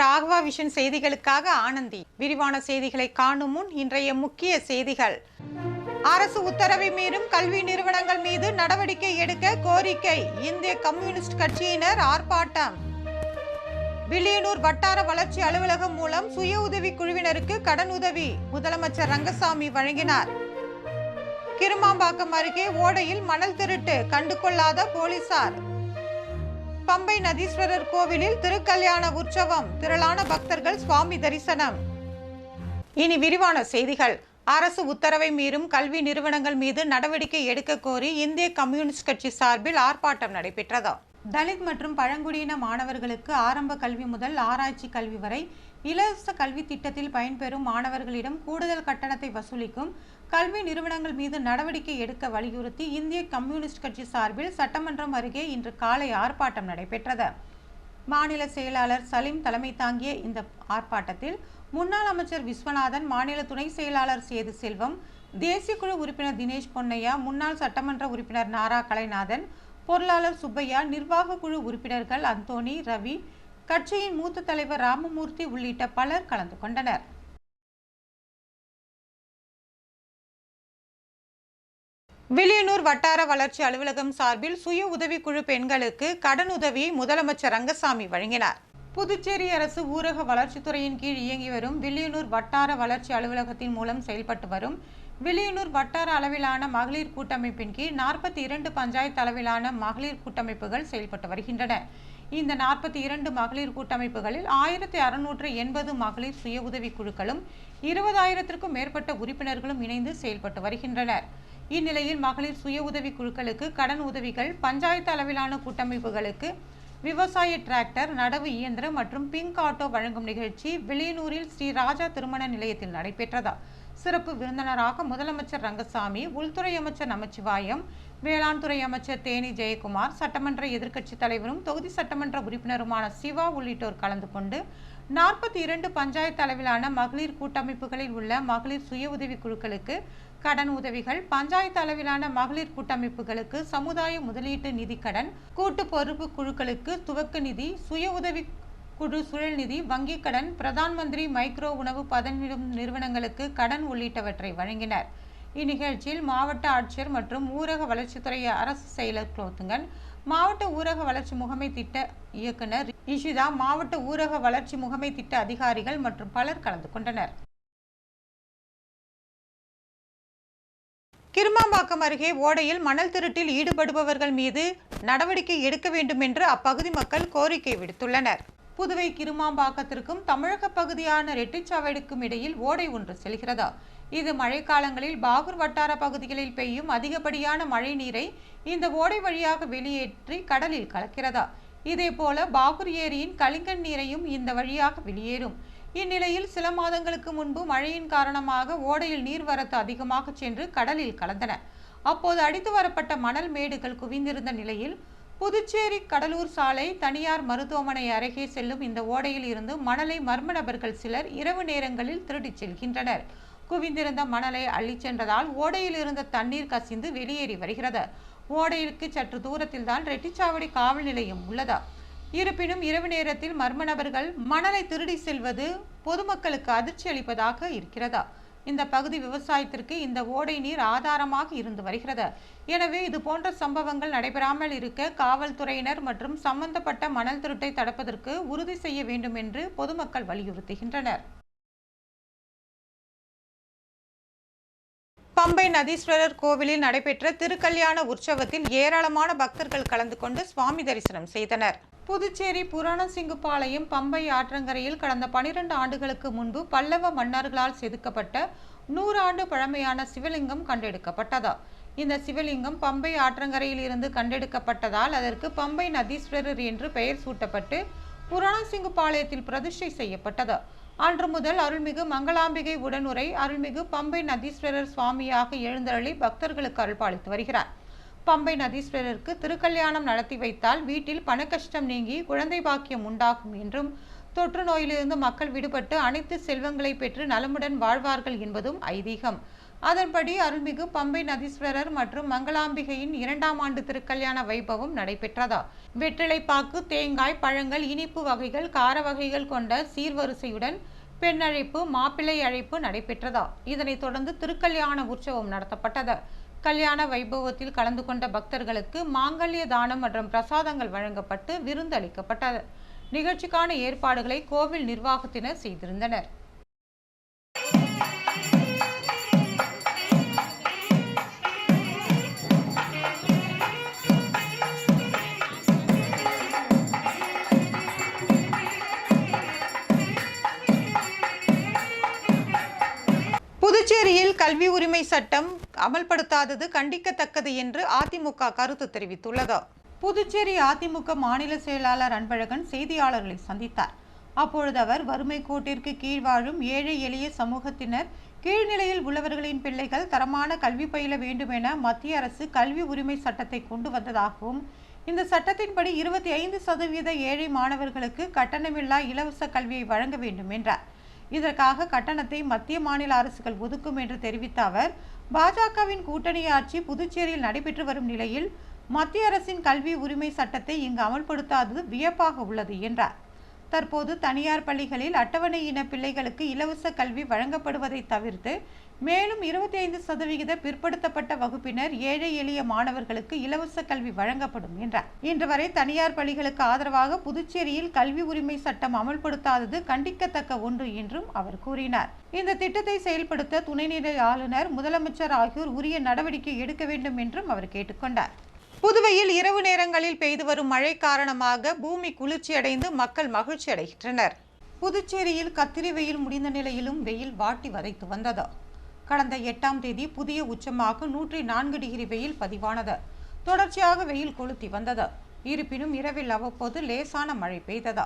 Raghava vision செய்திகளுக்காக ஆனந்தி. விரிவான செய்திகளை காணும் முன் இன்றைய முக்கிய செய்திகள். அரசு உத்தரவை மீறும் கல்வி நிறுவனங்கள் மீது நடவடிக்கை எடுக்க கோரிக்கை. இந்திய கம்யூனிஸ்ட் கட்சியினர் ஆர்ப்பாட்டம். வில்லியனூர் வட்டார வளர்ச்சி அலுவலகம் மூலம் சுய உதவி குழுவினருக்கு கடன் உதவி. முதலமைச்சர் ரங்கசாமி வழங்கினார். கிருமாம்பாக்கம் அருகே ஓடையில் மணல் திருட்டு கண்டுகொள்ளாத போலீசார். பம்பை நதீஸ்வரர் கோவிலில் திருக்கல்யாண உற்சவம். திரளான பக்தர்கள் சுவாமி தரிசனம். இனி விரிவான செய்திகள். அரசு உத்தரவை மீறும் கல்வி நிறுவனங்கள் மீது நடவடிக்கை எடுக்க கோரி இந்திய கம்யூனிஸ்ட் கட்சி சார்பில் ஆர்ப்பாட்டம் நடைபெற்றது. தலித் மற்றும் பழங்குடியின மாணவர்களுக்கு ஆரம்ப கல்வி முதல் ஆராய்ச்சி கல்வி வரை இலவச கல்வி திட்டத்தில் பயன்பெறும் மாணவர்களிடம் கூடுதல் கட்டணத்தை வசூலிக்கும் கல்வி நிறுவனங்கள் மீது நடவடிக்கை எடுக்க வலியுறுத்தி இந்திய கம்யூனிஸ்ட் கட்சி சார்பில் சட்டமன்றம் அருகே இன்று காலை ஆர்ப்பாட்டம் நடைபெற்றது. மாநில செயலாளர் சலீம் தலைமை தாங்கிய இந்த ஆர்ப்பாட்டத்தில் முன்னாள் அமைச்சர் விஸ்வநாதன் மாநில துணை செயலாளர் சேது செல்வம் தேசிய குழு உறுப்பினர் தினேஷ் பொன்னையா முன்னாள் சட்டமன்ற உறுப்பினர் நாரா கலைநாதன் பொருளாளர் சுப்பையா நிர்வாக குழு உறுப்பினர்கள் அந்தோணி ரவி கட்சியின் மூத்த தலைவர் ராமமூர்த்தி உள்ளிட்ட பலர் கலந்து கொண்டனர். வில்லியனூர் வட்டார வளர்ச்சி அலுவலகம் சார்பில் சுய உதவிக்குழு பெண்களுக்கு கடனுதவியை முதலமைச்சர் ரங்கசாமி வழங்கினார். புதுச்சேரி அரசு ஊரக வளர்ச்சித்துறையின் கீழ் இயங்கி வரும் வில்லியனூர் வட்டார வளர்ச்சி அலுவலகத்தின் மூலம் செயல்பட்டு வரும் வில்லியனூர் வட்டார அளவிலான மகளிர் கூட்டமைப்பின் கீழ் நாற்பத்தி இரண்டு பஞ்சாயத்து அளவிலான மகளிர் கூட்டமைப்புகள் செயல்பட்டு வருகின்றன. இந்த நாற்பத்தி இரண்டு மகளிர் கூட்டமைப்புகளில் ஆயிரத்தி அறுநூற்று எண்பது மகளிர் சுய உதவி குழுக்களும் இருபதாயிரத்திற்கும் மேற்பட்ட உறுப்பினர்களும் இணைந்து செயல்பட்டு வருகின்றனர். இந்நிலையில் மகளிர் சுய உதவி குழுக்களுக்கு கடன் உதவிகள் பஞ்சாயத்து அளவிலான கூட்டமைப்புகளுக்கு விவசாய டிராக்டர் நடவு இயந்திரம் மற்றும் பிங்க் ஆட்டோ வழங்கும் நிகழ்ச்சி வில்லியனூரில் ஸ்ரீ ராஜா திருமண நிலையத்தில் நடைபெற்றதா? சிறப்பு விருந்தினராக முதலமைச்சர் ரங்கசாமி உள்துறை அமைச்சர் நமச்சிவாயம் வேளாண் துறை அமைச்சர் தேனி ஜெயக்குமார் சட்டமன்ற எதிர்க்கட்சித் தலைவரும் தொகுதி சட்டமன்ற உறுப்பினருமான சிவா உள்ளிட்டோர் கலந்து கொண்டு நாற்பத்தி இரண்டு பஞ்சாயத்து அளவிலான மகளிர் கூட்டமைப்புகளில் உள்ள மகளிர் சுய உதவி குழுக்களுக்கு கடன் உதவிகள் பஞ்சாயத்து அளவிலான மகளிர் கூட்டமைப்புகளுக்கு சமுதாய முதலீட்டு நிதி கடன் கூட்டு பொறுப்பு குழுக்களுக்கு துவக்க நிதி சுய உதவி குழு சுழல் நிதி வங்கி கடன் பிரதான் மந்திரி மைக்ரோ உணவு பதனிடும் நிறுவனங்களுக்கு கடன் உள்ளிட்டவற்றை வழங்கினர். இந்நிகழ்ச்சியில் மாவட்ட ஆட்சியர் மற்றும் ஊரக வளர்ச்சித்துறை அரசு செயலர் குலோத்துங்கன் மாவட்ட ஊரக வளர்ச்சி முகமை திட்ட இயக்குனர் இஷிதா மாவட்ட ஊரக வளர்ச்சி முகமை திட்ட அதிகாரிகள் மற்றும் பலர் கலந்து கொண்டனர். கிருமாம்பாக்கம் அருகே ஓடையில் மணல் திருட்டில் ஈடுபடுபவர்கள் மீது நடவடிக்கை எடுக்க வேண்டும் என்று அப்பகுதி மக்கள் கோரிக்கை விடுத்துள்ளனர். புதுவை கிருமாம்பாக்கத்திற்கும் தமிழக பகுதியான ரெட்டிச்சாவடிக்கும் இடையில் ஓடை ஒன்று செல்கிறதா. இது மழைக்காலங்களில் பாகூர் வட்டார பகுதிகளில் பெய்யும் அதிகப்படியான மழை நீரை இந்த ஓடை வழியாக வெளியேற்றி கடலில் கலக்கிறதா. இதேபோல பாகூர் ஏரியின் கலிங்கன் நீரையும் இந்த வழியாக வெளியேறும். இந்நிலையில் சில மாதங்களுக்கு முன்பு மழையின் காரணமாக ஓடையில் நீர்வரத்து அதிகமாக சென்று கடலில் கலந்தன. அப்போது அடித்து வரப்பட்ட மணல் மேடுகள் குவிந்திருந்த நிலையில் புதுச்சேரி கடலூர் சாலை தனியார் மருத்துவமனை அருகே செல்லும் இந்த ஓடையில் இருந்து மணலை மர்ம நபர்கள் சிலர் இரவு நேரங்களில் திருடிச் செல்கின்றனர். குவிந்திருந்த மணலை அள்ளிச் சென்றதால் ஓடையில் இருந்த தண்ணீர் கசிந்து வெளியேறி வருகிறது. ஓடையிற்கு சற்று தூரத்தில் தான் ரெட்டிச்சாவடி காவல் நிலையம் உள்ளதா. இருப்பினும் இரவு நேரத்தில் மர்ம நபர்கள் மணலை திருடி செல்வது பொதுமக்களுக்கு அதிர்ச்சி அளிப்பதாக இருக்கிறதா? இந்த பகுதி விவசாயத்திற்கு இந்த ஓடை நீர் ஆதாரமாக இருந்து வருகிறது. எனவே இது போன்ற சம்பவங்கள் நடைபெறாமல் இருக்க காவல்துறையினர் மற்றும் சம்பந்தப்பட்ட மணல் திருட்டை தடுப்பதற்கு உறுதி செய்ய வேண்டும் என்று பொதுமக்கள் வலியுறுத்துகின்றனர். பம்பை நதீஸ்வரர் கோவிலில் நடைபெற்ற திருக்கல்யாண உற்சவத்தில் ஏராளமான பக்தர்கள் கலந்து கொண்டு சுவாமி தரிசனம் செய்தனர். புதுச்சேரி புராணசிங்குபாளையம் பம்பை ஆற்றங்கரையில் கடந்த பனிரெண்டு ஆண்டுகளுக்கு முன்பு பல்லவ மன்னர்களால் செதுக்கப்பட்ட நூறாண்டு பழமையான சிவலிங்கம் கண்டெடுக்கப்பட்டதா. இந்த சிவலிங்கம் பம்பை ஆற்றங்கரையில் இருந்து கண்டெடுக்கப்பட்டதால் அதற்கு பம்பை நதீஸ்வரர் என்று பெயர் சூட்டப்பட்டு புராணசிங்குபாளையத்தில் பிரதிஷ்டை செய்யப்பட்டது. அன்று முதல் அருள்மிகு மங்களாம்பிகை உடனுரை அருள்மிகு பம்பை நதீஸ்வரர் சுவாமியாக எழுந்தருளி பக்தர்களுக்கு அருள்பாலித்து வருகிறார். பம்பை நதீஸ்வரருக்கு திருக்கல்யாணம் நடத்தி வைத்தால் வீட்டில் பணக்கஷ்டம் நீங்கி குழந்தை பாக்கியம் உண்டாகும் என்றும் தொற்று நோயிலிருந்து மக்கள் விடுபட்டு அனைத்து செல்வங்களை பெற்று நலமுடன் வாழ்வார்கள் என்பதும் ஐதீகம். அதன்படி அருள்மிகு பம்பை நதீஸ்வரர் மற்றும் மங்களாம்பிகையின் இரண்டாம் ஆண்டு திருக்கல்யாண வைபவம் நடைபெற்றதா? வெற்றிலைப்பாக்கு தேங்காய் பழங்கள் இனிப்பு வகைகள் கார வகைகள் கொண்ட சீர்வரிசையுடன் பெண் அழைப்பு மாப்பிள்ளை அழைப்பு நடைபெற்றதா? இதனைத் தொடர்ந்து திருக்கல்யாண உற்சவம் நடத்தப்பட்டது. கல்யாண வைபவத்தில் கலந்து கொண்ட பக்தர்களுக்கு மாங்கல்ய தானம் மற்றும் பிரசாதங்கள் வழங்கப்பட்டு விருந்து அளிக்கப்பட்டது நிகழ்ச்சிக்கான ஏற்பாடுகளை கோவில் நிர்வாகத்தினர் செய்திருந்தனர். புதுச்சேரியில் கல்வி உரிமை சட்டம் அமல்படுத்தாதது கண்டிக்கத்தக்கது என்று அதிமுக கருத்து தெரிவித்துள்ளது. புதுச்சேரி அதிமுக மாநில செயலாளர் அன்பழகன் செய்தியாளர்களை சந்தித்தார். அப்பொழுது அவர் வறுமை கோட்டிற்கு கீழ் வாழும் ஏழை எளிய சமூகத்தினர் கீழ்நிலையில் உள்ளவர்களின் பிள்ளைகள் தரமான கல்வி பயில வேண்டும் என மத்திய அரசு கல்வி உரிமை சட்டத்தை கொண்டு வந்ததாகவும் இந்த சட்டத்தின்படி இருபத்தி ஐந்து சதவீத ஏழை மாணவர்களுக்கு கட்டணமில்லா இலவச கல்வியை வழங்க வேண்டும் என்றார். இதற்காக கட்டணத்தை மத்திய மாநில அரசுகள் ஒதுக்கும் என்று தெரிவித்த அவர் பாஜகவின் கூட்டணி ஆட்சி புதுச்சேரியில் நடைபெற்று வரும் நிலையில் மத்திய அரசின் கல்வி உரிமை சட்டத்தை இங்கு அமல்படுத்தாதது வியப்பாக உள்ளது என்றார். தற்போது தனியார் பள்ளிகளில் அட்டவணை இன பிள்ளைகளுக்கு இலவச கல்வி வழங்கப்படுவதை தவிர்த்து மேலும் இருபத்தி ஐந்து சதவிகித பிற்படுத்தப்பட்ட வகுப்பினர் ஏழை எளிய மாணவர்களுக்கு இலவச கல்வி வழங்கப்படும் என்றார். இன்று வரை தனியார் பள்ளிகளுக்கு ஆதரவாக புதுச்சேரியில் கல்வி உரிமை சட்டம் அமல்படுத்தாதது கண்டிக்கத்தக்க ஒன்று என்றும் அவர் கூறினார். இந்த திட்டத்தை செயல்படுத்த துணைநிலை ஆளுநர் முதலமைச்சர் ஆகியோர் உரிய நடவடிக்கை எடுக்க வேண்டும் என்றும் அவர் கேட்டுக்கொண்டார். புதுவையில் இரவு நேரங்களில் பெய்து வரும் மழை காரணமாக பூமி குளிர்ச்சியடைந்து மக்கள் மகிழ்ச்சி அடைகின்றனர் புதுச்சேரியில் கத்திரி வெயில் முடிந்த நிலையிலும் வெயில் வாட்டி வதைத்து வந்தது. கடந்த எட்டாம் தேதி புதிய உச்சமாக நூற்றி நான்கு டிகிரி வெயில் பதிவானது. தொடர்ச்சியாக வெயில் கொளுத்தி வந்தது. இருப்பினும் இரவில் அவ்வப்போது லேசான மழை பெய்தது.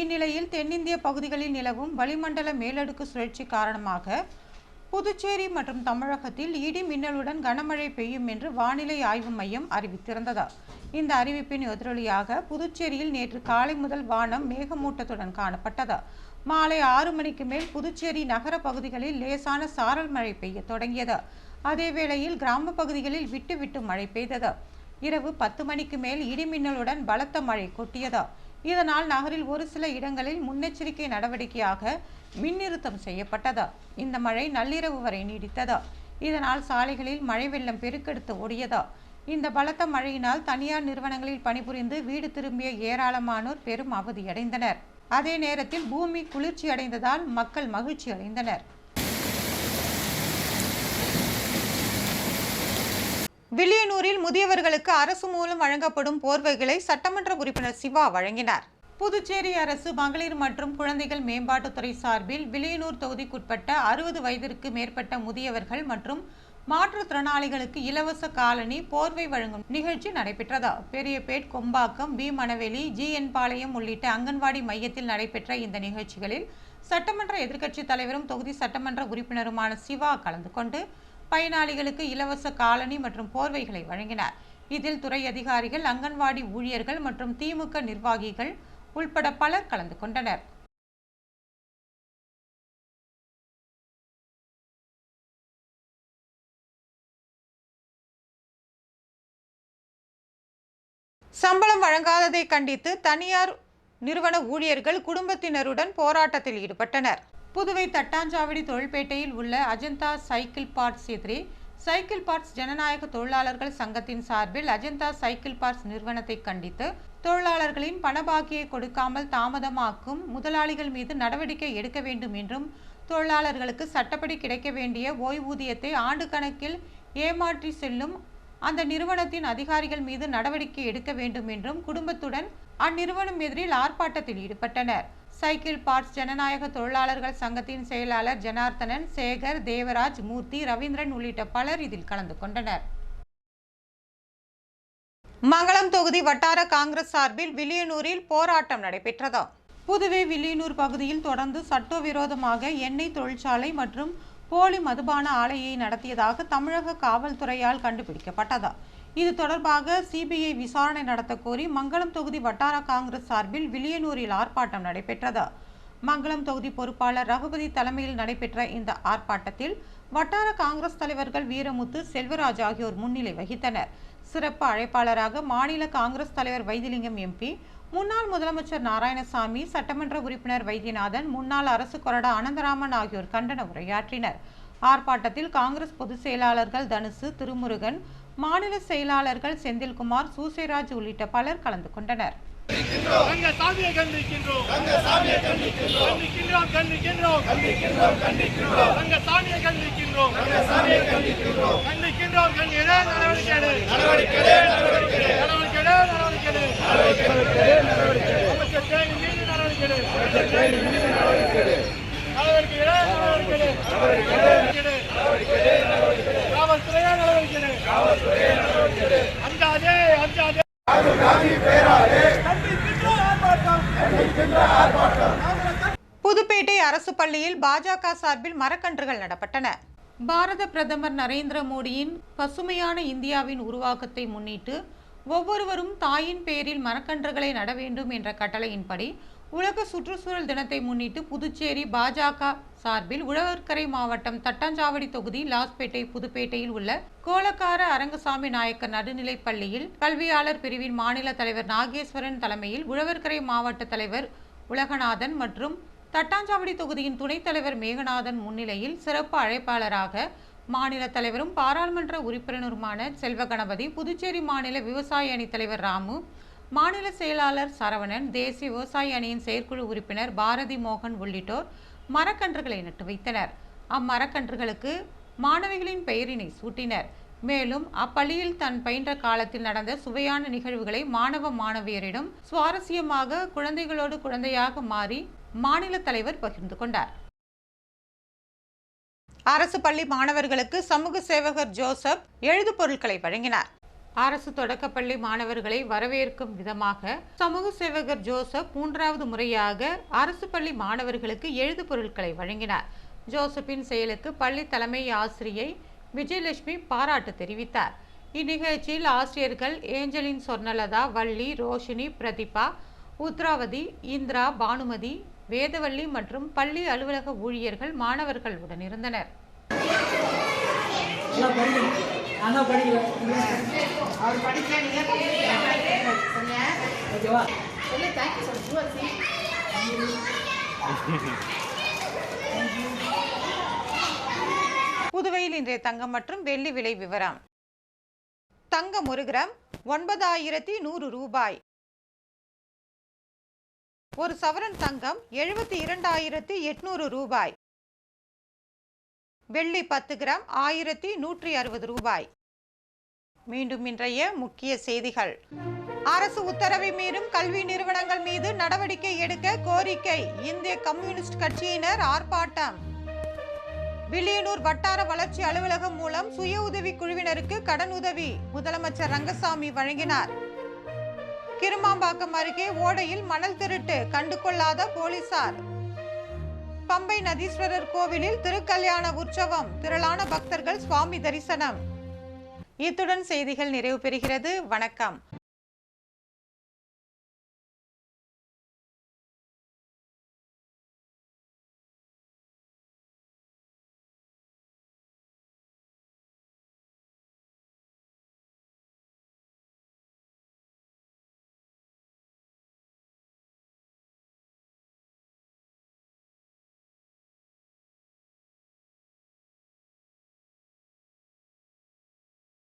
இந்நிலையில் தென்னிந்திய பகுதிகளில் நிலவும் வளிமண்டல மேலடுக்கு சுழற்சி காரணமாக புதுச்சேரி மற்றும் தமிழகத்தில் இடி மின்னலுடன் கனமழை பெய்யும் என்று வானிலை ஆய்வு மையம் அறிவித்திருந்தது. இந்த அறிவிப்பின் எதிரொலியாக புதுச்சேரியில் நேற்று காலை முதல் வானம் மேகமூட்டத்துடன் காணப்பட்டது. மாலை ஆறு மணிக்கு மேல் புதுச்சேரி நகர பகுதிகளில் லேசான சாரல் மழை பெய்ய தொடங்கியது. அதே வேளையில் கிராம பகுதிகளில் விட்டு விட்டு மழை பெய்தது. இரவு பத்து மணிக்கு மேல் இடிமின்னலுடன் பலத்த மழை கொட்டியது. இதனால் நகரில் ஒரு சில இடங்களில் முன்னெச்சரிக்கை நடவடிக்கையாக மின் நிறுத்தம் செய்யப்பட்டது. இந்த மழை நள்ளிரவு வரை நீடித்தது. இதனால் சாலைகளில் மழை வெள்ளம் பெருக்கெடுத்து ஓடியது. இந்த பலத்த மழையினால் தனியார் நிறுவனங்களில் பணிபுரிந்து வீடு திரும்பிய ஏராளமானோர் பெரும் அவதியடைந்தனர். அதே நேரத்தில் பூமி குளிர்ச்சி அடைந்ததால் மக்கள் மகிழ்ச்சி அடைந்தனர். வில்லியனூரில் முதியவர்களுக்கு அரசு மூலம் வழங்கப்படும் போர்வைகளை சட்டமன்ற உறுப்பினர் சிவா வழங்கினார். புதுச்சேரி அரசு மகளிர் மற்றும் குழந்தைகள் மேம்பாட்டுத்துறை சார்பில் வில்லியனூர் தொகுதிக்குட்பட்ட அறுபது வயதிற்கு மேற்பட்ட முதியவர்கள் மற்றும் மாற்றுத்திறனாளிகளுக்கு இலவச காலனி போர்வை வழங்கும் நிகழ்ச்சி நடைபெற்றதா. Periyapet Kombakkam P. Manaveli G. N. Palayam உள்ளிட்ட அங்கன்வாடி மையத்தில் நடைபெற்ற இந்த நிகழ்ச்சிகளில் சட்டமன்ற எதிர்க்கட்சித் தலைவரும் தொகுதி சட்டமன்ற உறுப்பினருமான சிவா கலந்து கொண்டு பயனாளிகளுக்கு இலவச காலனி மற்றும் போர்வைகளை வழங்கினார். இதில் துறை அதிகாரிகள் அங்கன்வாடி ஊழியர்கள் மற்றும் திமுக நிர்வாகிகள் உள்பட பலர் கலந்து கொண்டனர். சம்பளம் வழங்காததை கண்டித்து தனியார் நிறுவன ஊழியர்கள் குடும்பத்தினருடன் போராட்டத்தில் ஈடுபட்டனர். புதுவை தட்டாஞ்சாவடி தொழில்பேட்டையில் உள்ள அஜந்தா சைக்கிள் பார்ட்ஸ் எதிரே சைக்கிள் பார்ட்ஸ் ஜனநாயக தொழிலாளர்கள் சங்கத்தின் சார்பில் அஜந்தா சைக்கிள் பார்ட்ஸ் நிறுவனத்தை கண்டித்து தொழிலாளர்களின் பணபாக்கியை கொடுக்காமல் தாமதமாக்கும் முதலாளிகள் மீது நடவடிக்கை எடுக்க வேண்டும் என்றும் தொழிலாளர்களுக்கு சட்டப்படி கிடைக்க வேண்டிய ஓய்வூதியத்தை ஆண்டு கணக்கில் ஏமாற்றி செல்லும் அந்த நிறுவனத்தின் அதிகாரிகள் மீது நடவடிக்கை எடுக்க வேண்டும் என்றும் குடும்பத்துடன் அந்நிறுவனம் எதிரில் ஆர்ப்பாட்டத்தில் ஈடுபட்டனர். சைக்கிள் பார்ட்ஸ் ஜனநாயக தொழிலாளர்கள் சங்கத்தின் செயலாளர் ஜனார்த்தனன் சேகர் தேவராஜ் மூர்த்தி ரவீந்திரன் உள்ளிட்ட பலர் இதில் கலந்து கொண்டனர். மங்களம் தொகுதி வட்டார காங்கிரஸ் சார்பில் வில்லியனூரில் போராட்டம் நடைபெற்றது. புதுவை வில்லியனூர் பகுதியில் தொடர்ந்து சட்டவிரோதமாக எண்ணெய் தொழிற்சாலை மற்றும் போலி மதுபான ஆலையை நடத்தியதாக தமிழக காவல்துறையால் கண்டுபிடிக்கப்பட்டதா. இது தொடர்பாக சிபிஐ விசாரணை நடத்த கோரி மங்களம் தொகுதி வட்டார காங்கிரஸ் சார்பில் வில்லியனூரில் ஆர்ப்பாட்டம் நடைபெற்றது. மங்களம் தொகுதி பொறுப்பாளர் ரகுபதி தலைமையில் நடைபெற்ற இந்த ஆர்ப்பாட்டத்தில் வட்டார காங்கிரஸ் தலைவர்கள் வீரமுத்து செல்வராஜ் ஆகியோர் முன்னிலை வகித்தனர். சிறப்பு அழைப்பாளராக மாநில காங்கிரஸ் தலைவர் வைத்திலிங்கம் எம்பி முன்னாள் முதலமைச்சர் நாராயணசாமி சட்டமன்ற உறுப்பினர் வைத்தியநாதன் முன்னாள் அரசு கொறடா அனந்தராமன் ஆகியோர் கண்டன உரையாற்றினர். ஆர்ப்பாட்டத்தில் காங்கிரஸ் பொதுச் செயலாளர்கள் தனுசு திருமுருகன் மாநில செயலாளர்கள் செந்தில்குமார் சூசைராஜ் உள்ளிட்ட பலர் கலந்து கொண்டனர். கண்டிக்கின்றோம் தங்க சாமியை கண்டிக்கின்றோம் கண்டிக்கின்றோம் கண்டிக்கின்றோம் கண்டிக்கின்றோம் கண்டிக்கின்றோம் தங்க சாமியை கண்டிக்கின்றோம் தங்க சாமியை கண்டிக்கின்றோம் கண்டிக்கின்றோம் கண்டிக்கிற நடவடிக்கை எடு. நடவடிக்கை எடு, நடவடிக்கை எடு. நடவடிக்கை எடு, நடவடிக்கை எடு. அமைச்சர் தேனி மீது நடவடிக்கை எடு. நடவடிக்கை எடு, நடவடிக்கை எடு. நடவடிக்கை எடு. காவல்துறையே நடவடிக்கை எடு. அஞ்சாதே அஞ்சாதே புதுப்பேட்டை அரசு பள்ளியில் பாஜக சார்பில் மரக்கன்றுகள் நடப்பட்டன. பாரத பிரதமர் நரேந்திர மோடியின் பசுமையான இந்தியாவின் உருவாக்கத்தை முன்னிட்டு ஒவ்வொருவரும் தாயின் பேரில் மரக்கன்றுகளை நட வேண்டும் என்ற கட்டளையின்படி உலக சுற்றுச்சூழல் தினத்தை முன்னிட்டு புதுச்சேரி பாஜக சார்பில் உழவர்கரை மாவட்டம் தட்டாஞ்சாவடி தொகுதி லாஸ்பேட்டை புதுப்பேட்டையில் உள்ள கோலக்கார அரங்கசாமி நாயக்கர் நடுநிலைப் பள்ளியில் கல்வியாளர் பிரிவின் மாநில தலைவர் நாகேஸ்வரன் தலைமையில் உழவர்கரை மாவட்ட தலைவர் உலகநாதன் மற்றும் தட்டாஞ்சாவடி தொகுதியின் துணைத் தலைவர் மேகநாதன் முன்னிலையில் சிறப்பு அழைப்பாளராக மாநில தலைவரும் பாராளுமன்ற உறுப்பினருமான செல்வ கணபதி புதுச்சேரி மாநில விவசாய அணி தலைவர் ராமு மாநில செயலாளர் சரவணன் தேசிய விவசாய அணியின் செயற்குழு உறுப்பினர் பாரதி மோகன் உள்ளிட்டோர் மரக்கன்றுகளை நட்டு வைத்தனர். அம்மரக்கன்றுகளுக்கு மாணவிகளின் பெயரினை சூட்டினர். மேலும் அப்பள்ளியில் தன் பயின்ற காலத்தில் நடந்த சுவையான நிகழ்வுகளை மாணவ மாணவியரிடம் சுவாரஸ்யமாக குழந்தைகளோடு குழந்தையாக மாறி மாநில தலைவர் பகிர்ந்து கொண்டார். அரசு பள்ளி மாணவர்களுக்கு சமூக சேவகர் ஜோசப் எழுது பொருட்களை வழங்கினார். அரசு தொடக்கப்பள்ளி மாணவர்களை வரவேற்கும் விதமாக சமூக சேவகர் ஜோசப் மூன்றாவது முறையாக அரசு பள்ளி மாணவர்களுக்கு எழுது பொருட்களை வழங்கினார். ஜோசப்பின் செயலுக்கு பள்ளி தலைமை ஆசிரியை விஜயலட்சுமி பாராட்டு தெரிவித்தார். இந்நிகழ்ச்சியில் ஆசிரியர்கள் ஏஞ்சலின் சொர்ணலதா வள்ளி ரோஷினி பிரதிபா உத்ராவதி இந்திரா பானுமதி வேதவள்ளி மற்றும் பள்ளி அலுவலக ஊழியர்கள் மாணவர்களுடன் இருந்தனர். நல்லா படிக்கிறேன் அவர் படிக்கல நீங்க சரியா ஓகேவா? சொல்லு தேங்க்யூ சொல்லு. ஜுவல்சி புதுவையில் இன்றைய தங்கம் மற்றும் வெள்ளி விலை விவரம். தங்கம் ஒரு கிராம் ஒன்பதாயிரத்தி நூறு ரூபாய். ஒரு சவரன் தங்கம் எழுபத்தி இரண்டாயிரத்தி எட்நூறு ரூபாய். வெள்ளி பத்து கிராம் ஆயிரத்தி நூற்றி அறுபது ரூபாய். மீண்டும் இன்றைய முக்கிய செய்திகள். அரசு உத்தரவை மீறும் கல்வி நிறுவனங்கள் மீது நடவடிக்கை எடுக்க கோரிக்கை. இந்திய கம்யூனிஸ்ட் கட்சியினர் ஆர்ப்பாட்டம். வில்லியனூர் வட்டார வளர்ச்சி அலுவலகம் மூலம் சுய உதவி குழுவினருக்கு கடன் உதவி. முதலமைச்சர் ரங்கசாமி வழங்கினார். கிருமாம்பாக்கம் அருகே ஓடையில் மணல் திருட்டு கண்டுகொள்ளாத போலீசார். பம்பை நதீஸ்வரர் கோவிலில் திருக்கல்யாண உற்சவம். திரளான பக்தர்கள் சுவாமி தரிசனம். இத்துடன் செய்திகள் நிறைவு பெறுகிறது. வணக்கம்.